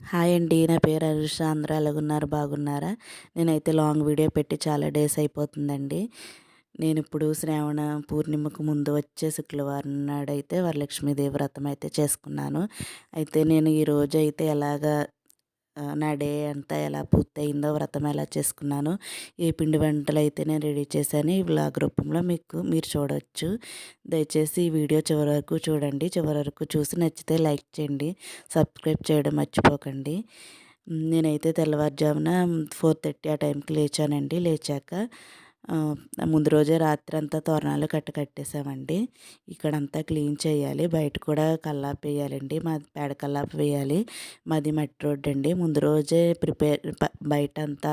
Hi అండి. నా పేరు అరుష అందరూ ఎలాగున్నారు? బాగున్నారా? నేనైతే లాంగ్ వీడియో పెట్టి చాలా డేస్ అయిపోతుందండి. నేను ఇప్పుడు శ్రావణ పూర్ణిమకు ముందు వచ్చే శుక్రవారం నాడైతే వరలక్ష్మీదేవి వ్రతం అయితే చేసుకున్నాను. అయితే నేను ఈరోజు అయితే ఎలాగా నా డే అంతా ఎలా పూర్తయిందో వ్రతం ఎలా చేసుకున్నాను ఏ పిండి వంటలు అయితే నేను రెడీ చేశాను. ఈ వ్లాగ్ రూపంలో మీకు మీరు చూడవచ్చు దయచేసి ఈ వీడియో చివరి వరకు చూడండి. చివరి వరకు చూసి నచ్చితే లైక్ చేయండి. సబ్స్క్రైబ్ చేయడం మర్చిపోకండి. నేనైతే తెల్లవారుజామున ఫోర్ థర్టీ ఆ టైంకి లేచానండి. లేచాక ముందు రోజే రాత్రి అంతా తోరణాలు కట్ట కట్టేసామండి. ఇక్కడంతా క్లీన్ చేయాలి. బయట కూడా కల్లాపు వేయాలండి. మాది పేడ కల్లాపు వేయాలి. మాది మట్టి రోడ్డు అండి. ముందు రోజే ప్రిపేర్ బయట అంతా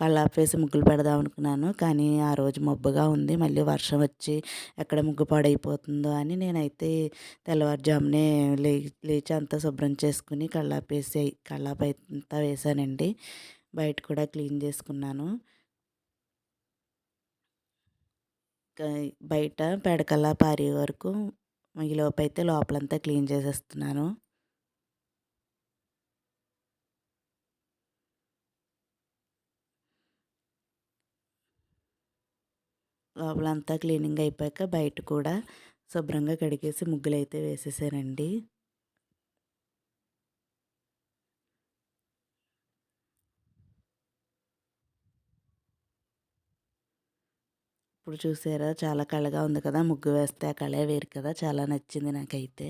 కల్లాపు వేసి ముగ్గులు పెడదాం అనుకున్నాను. కానీ ఆ రోజు మబ్బుగా ఉంది. మళ్ళీ వర్షం వచ్చి ఎక్కడ ముగ్గు పాడైపోతుందో అని నేనైతే తెల్లవారుజామునే లే లేచి అంతా శుభ్రం చేసుకుని కల్లాపు వేసి కల్లాపు అంతా వేసానండి. బయట కూడా క్లీన్ చేసుకున్నాను. బయట పేడకల్లా పారే వరకు ఈలోపు అయితే లోపలంతా క్లీన్ చేసేస్తున్నాను. లోపలంతా క్లీనింగ్ అయిపోయాక బయట కూడా శుభ్రంగా కడిగేసి ముగ్గులు అయితే వేసేసానండి. ఇప్పుడు చూసారా? చాలా కళగా ఉంది కదా? ముగ్గు వేస్తే ఆ కళే వేరు కదా? చాలా నచ్చింది నాకైతే.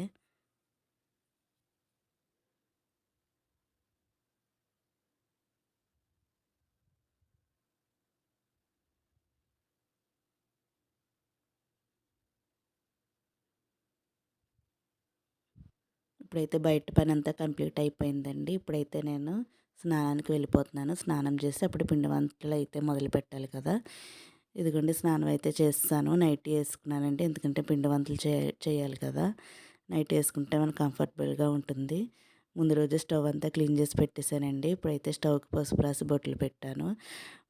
ఇప్పుడైతే బయట పని అంతా కంప్లీట్ అయిపోయిందండి. ఇప్పుడైతే నేను స్నానానికి వెళ్ళిపోతున్నాను. స్నానం చేసి అప్పుడు పిండి వంటలు అయితే మొదలు పెట్టాలి కదా? ఇదిగోండి స్నానం అయితే చేస్తాను. నైట్ వేసుకున్నానండి ఎందుకంటే పిండి వంటలు చేయాలి కదా. నైట్ వేసుకుంటే మనకు కంఫర్టబుల్గా ఉంటుంది. ముందు రోజు స్టవ్ అంతా క్లీన్ చేసి పెట్టేశానండి. ఇప్పుడైతే స్టవ్కి పసుపు రాసి బొట్లు పెట్టాను.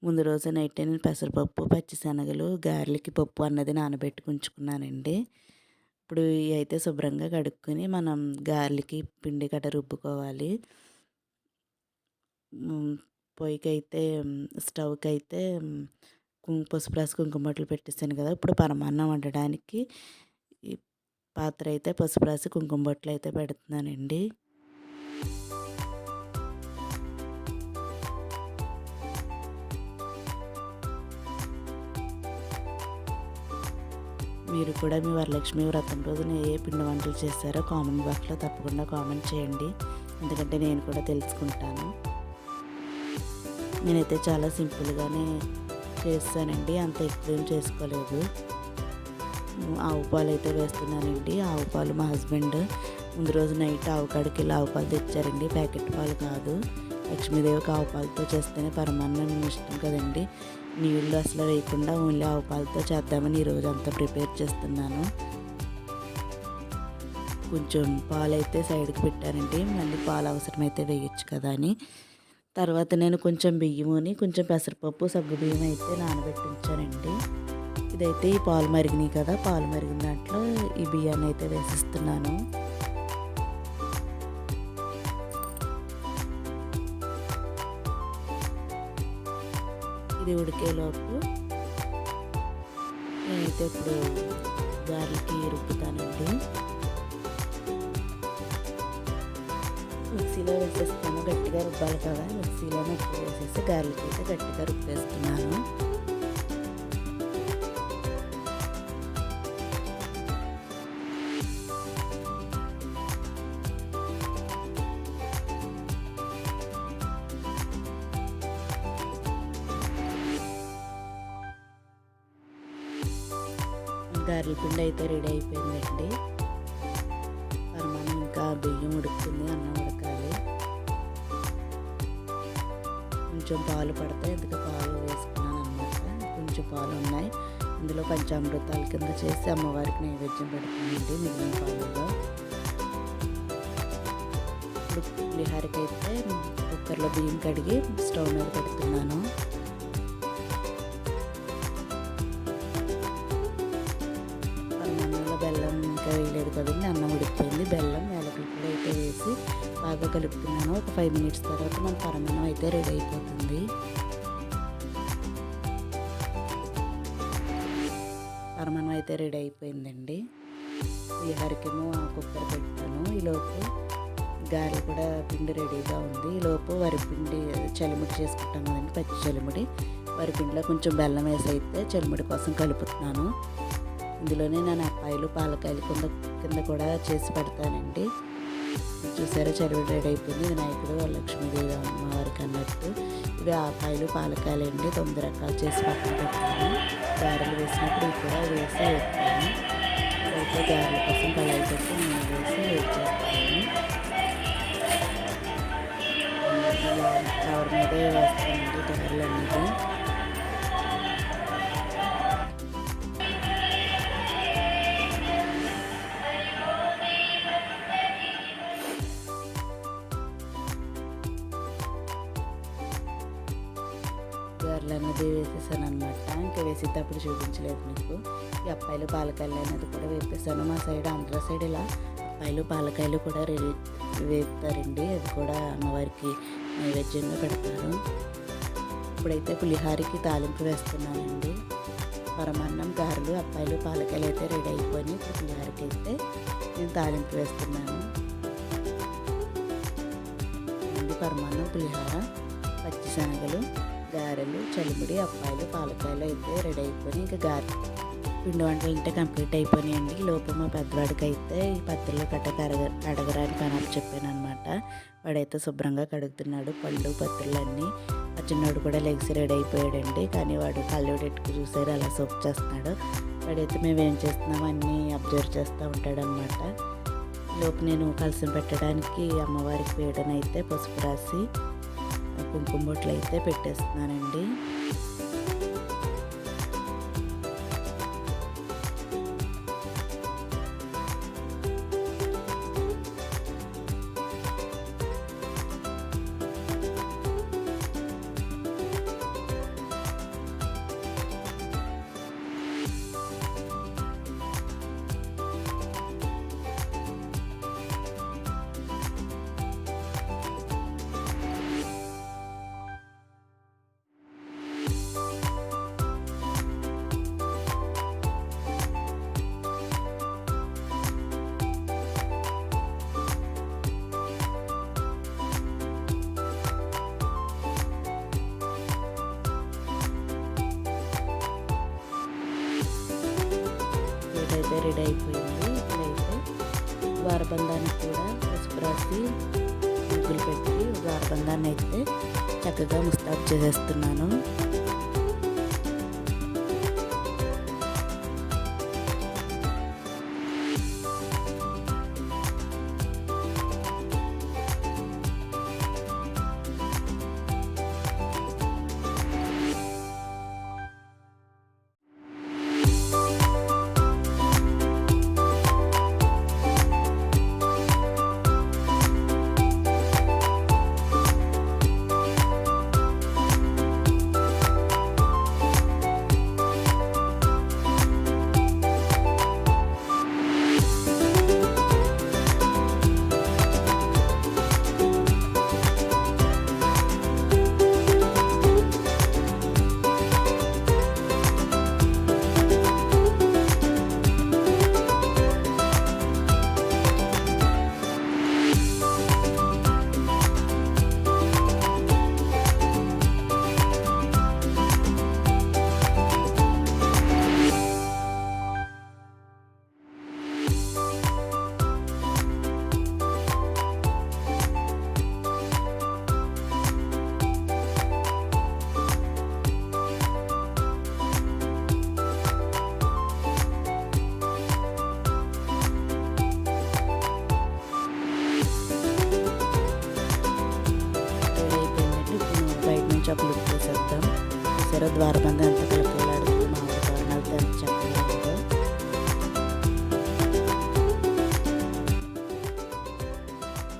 ముందు రోజు నైట్ నేను పెసరపప్పు పచ్చిశనగలు గార్లిక్ పప్పు అన్నది నానబెట్టుకుంచుకున్నానండి ఇప్పుడు ఇవి అయితే శుభ్రంగా కడుక్కొని మనం గార్లిక్ పిండి కట్ట రుబ్బుకోవాలి. పొయ్యికి అయితే స్టవ్కి అయితే పసుపు రాసి కుంకుమ బట్టలు పెట్టేసాను కదా! ఇప్పుడు పరమాన్నం వండడానికి ఈ పాత్ర అయితే పసుపు రాసి కుంకుమ బట్టలు అయితే పెడుతున్నానండి. మీరు కూడా మీ వరలక్ష్మి వ్రతం రోజున ఏ పిండి వంటలు చేశారో కామెంట్ బాక్స్లో తప్పకుండా కామెంట్ చేయండి. ఎందుకంటే నేను కూడా తెలుసుకుంటాను. నేనైతే చాలా సింపుల్గానే చేస్తానండి. అంత ఎక్కువ చేసుకోలేదు. ఆవు పాలు అయితే వేస్తున్నానండి. ఆవు పాలు మా హస్బెండ్ ముందు రోజు నైట్ ఆవు కాడికి వెళ్ళి ఆవు పాలు తెచ్చారండి. ప్యాకెట్ పాలు కాదు. లక్ష్మీదేవికి ఆవు పాలతో చేస్తేనే పరమాన్నం ఇష్టం కదండి. నీళ్ళు అసలు వేయకుండా ఓన్లీ ఆవు పాలతో చేద్దామని ఈరోజు అంతా ప్రిపేర్ చేస్తున్నాను. కొంచెం పాలు అయితే సైడ్కి పెట్టానండి. మళ్ళీ పాలు అవసరమైతే వేయచ్చు కదా అని. తర్వాత నేను కొంచెం బియ్యముని కొంచెం పెసరపప్పు సగ్గు బియ్యం అయితే నానబెట్టి ఉంచానండి ఇదైతే ఈ పాలు మరిగినాయి కదా పాలు మరిగిన దాంట్లో ఈ బియ్యాన్ని అయితే వేసిస్తున్నాను. ఇది ఉడికేలోపు నేనైతే ఇప్పుడు మిక్సీలో వేసేస్తాను. గట్టిగా రుబ్బాలి కదా మిక్సీలో ఎక్కువ వేసేసి గార్లిక్ అయితే గట్టిగా రుబ్బేస్తున్నాను. గారెల పిండి అయితే రెడీ అయిపోయిందండి. పరమాన్నం ఇంకా బియ్యం ఉడుకుతుంది అన్నం కొంచెం పాలు పడతాయి. అందుకే పాలు వేసుకున్నాను అనమాట కొంచెం పాలు ఉన్నాయి. అందులో పంచామృతాల కింద చేసి అమ్మవారికి నైవేద్యం పెడుతుందండి మిగిలిన పాలలో. ఇప్పుడు పులిహారకి అయితే కుక్కర్లో బియ్యం కడిగి స్టవ్ మీద పెడుతున్నాను. అయితే కలుపుతున్నాను. ఒక ఫైవ్ మినిట్స్ తర్వాత మన పరమాన్నం అయితే రెడీ అయిపోతుంది. పరమాన్నం అయితే రెడీ అయిపోయిందండి. పులిహోరకేమో కుక్కర్ పెట్టాను. ఈలోపు గారెలు కూడా పిండి రెడీగా ఉంది. ఈలోపు వరిపిండి చలిముడి చేసుకుంటాం కదండి పచ్చి చలిముడి. వరిపిండిలో కొంచెం బెల్లం వేసి అయితే చలిముడి కోసం కలుపుతున్నాను. ఇందులోనే నేను అప్పాయిలు పాలకాయలు కింద కింద కూడా చేసి పెడతానండి. చూసారా చెరువు రెడీ అయిపోయింది. వినాయకుడు లక్ష్మీదేవి అమ్మవారికి అన్నట్టు. ఇవి ఆకాయలు పాలకాయలు అండి తొమ్మిది రకాలు చేసి పక్కన పెడతాను. గారెలు వేసినప్పుడు ఇక్కడ కూడా వేసి వేస్తాను అయితే గారెల కోసం కళాయి పెట్టి నేను వేసి వేడి చేస్తాను. కవర్ మీదే వేస్తానండి గారెలు అనేది. గారెలు అనేది వేసేసాను అనమాట ఇంకా వేసేటప్పుడు చూపించలేదు మీకు ఈ అప్పాయిలు పాలకాయలు అనేది కూడా వేపేసాను. మా సైడ్ ఆంధ్ర సైడ్ ఇలా అప్పాయిలు పాలకాయలు కూడా రెడీ వేపుతారండి అది కూడా అమ్మవారికి నైవేద్యంగా పెడతారు. ఇప్పుడైతే పులిహారికి తాలింపు వేస్తున్నానండి. పరమాన్నం గారెలు అప్పాయిలు పాలకాయలు అయితే రెడీ అయిపోయి పులిహారికి పులిహారకి అయితే నేను తాలింపు వేస్తున్నాను. పరమాన్నం పులిహార పచ్చిశనగలు గారెలు చలిమిడి అప్పాయిలు పాలకాయలు అయితే రెడీ అయిపోయి ఇంకా గారె పిండి వంటలు అంటే కంప్లీట్ అయిపోయినాయండి. లోపు మా పెద్దవాడికి అయితే ఈ పత్రులు కట్ట కడగ కడగరాని అని చెప్పాను అనమాట వాడైతే శుభ్రంగా కడుగుతున్నాడు. పళ్ళు పత్రులు అన్నీ ఆ చిన్నోడు కూడా లెగ్స్ రెడీ అయిపోయాడండి. కానీ వాడు కళ్ళు పెట్టుకు చూసారు అలా సోప్ చేస్తున్నాడు. వాడైతే మేము ఏం చేస్తున్నాం అన్నీ అబ్జర్వ్ చేస్తూ ఉంటాడనమాట లోపు నేను కలిసి పెట్టడానికి అమ్మవారికి వేయడనైతే పసుపు రాసి కుంకుమ బొట్లు అయితే పెట్టేస్తున్నానండి. రెడీ అయిపోయింది. ఇప్పుడైతే ద్వారబంధానికి కూడా పసుపు రాసి ముగ్గులు పెట్టి ద్వారబంధాన్ని అయితే చక్కగా ముస్తాబు చేసేస్తున్నాను. నుంచి ఒక లుక్ తీసేద్దాం ఎంత కలకలాడుతుంది మా తోరణాలతో ఎంత చక్కగా ఉందో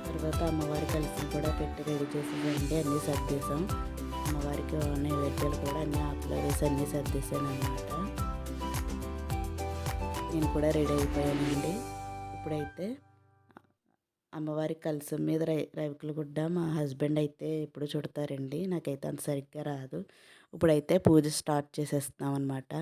తర్వాత అమ్మవారి కలిసి కూడా పెట్టి రెడీ చేసేదండి అన్నీ సర్దేశాం. అమ్మవారికి నైవేద్యాలు కూడా అన్ని ఆకులు వేసి అన్నీ సర్దేశాను అనమాట నేను కూడా రెడీ అయిపోయానండి. ఇప్పుడైతే అమ్మవారి కలసం మీద రై రవికుల గుడ్డ మా హస్బెండ్ అయితే ఎప్పుడు చుడతారండి. నాకైతే అంత సరిగ్గా రాదు. ఇప్పుడైతే పూజ స్టార్ట్ చేసేస్తున్నాం అనమాట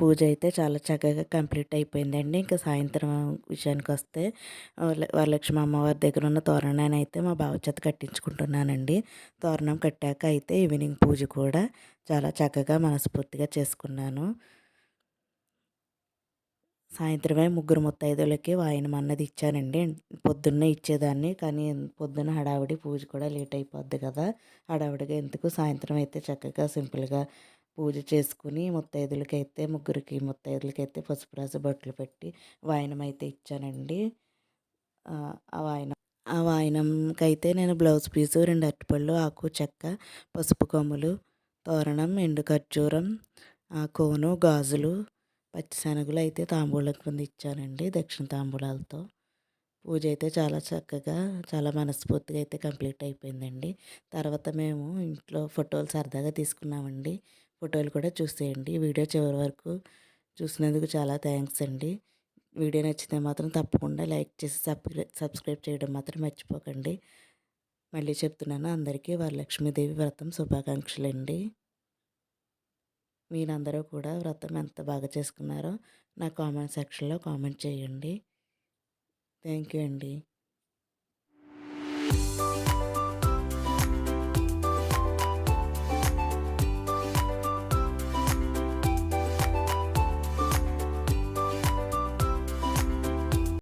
పూజ అయితే చాలా చక్కగా కంప్లీట్ అయిపోయిందండి. ఇంకా సాయంత్రం విషయానికి వస్తే వరలక్ష్మి అమ్మవారి దగ్గర ఉన్న తోరణాన్ని అయితే మా బావ చేత కట్టించుకుంటున్నానండి. తోరణం కట్టాక అయితే ఈవినింగ్ పూజ కూడా చాలా చక్కగా మనస్ఫూర్తిగా చేసుకున్నాను. సాయంత్రమే ముగ్గురు ముత్తైదులకి వాయనం అన్నది ఇచ్చానండి. పొద్దున్నే ఇచ్చేదాన్ని కానీ పొద్దున్న హడావిడి పూజ కూడా లేట్ అయిపోద్ది కదా. హడావిడిగా ఎందుకు సాయంత్రం అయితే చక్కగా సింపుల్గా పూజ చేసుకుని ముత్తైదులకి అయితే ముగ్గురికి ముత్తైదులకి అయితే పసుపు రాసి బొట్లు పెట్టి వాయనం అయితే ఇచ్చానండి. ఆ వాయనం ఆ వాయనంకి అయితే నేను బ్లౌజ్ పీసు రెండు అరటిపళ్ళు ఆకు చెక్క పసుపు కొమ్ములు తోరణం ఎండు ఖర్జూరం కోను గాజులు పచ్చిశనగలు అయితే తాంబూలం కింద ఇచ్చానండి దక్షిణ తాంబూలాలతో. పూజ అయితే చాలా చక్కగా చాలా మనస్ఫూర్తిగా అయితే కంప్లీట్ అయిపోయిందండి. తర్వాత మేము ఇంట్లో ఫోటోలు సరదాగా తీసుకున్నామండి. ఫోటోలు కూడా చూసేయండి. వీడియో చివరి వరకు చూసినందుకు చాలా థ్యాంక్స్ అండి. వీడియో నచ్చితే మాత్రం తప్పకుండా లైక్ చేసి సబ్స్క్రైబ్ చేయడం మాత్రం మర్చిపోకండి. మళ్ళీ చెప్తున్నాను అందరికీ వరలక్ష్మీదేవి వ్రతం శుభాకాంక్షలు అండి మీరందరూ కూడా వ్రతం ఎంత బాగా చేసుకున్నారో నా కామెంట్ సెక్షన్లో కామెంట్ చేయండి. థ్యాంక్ యూ అండి.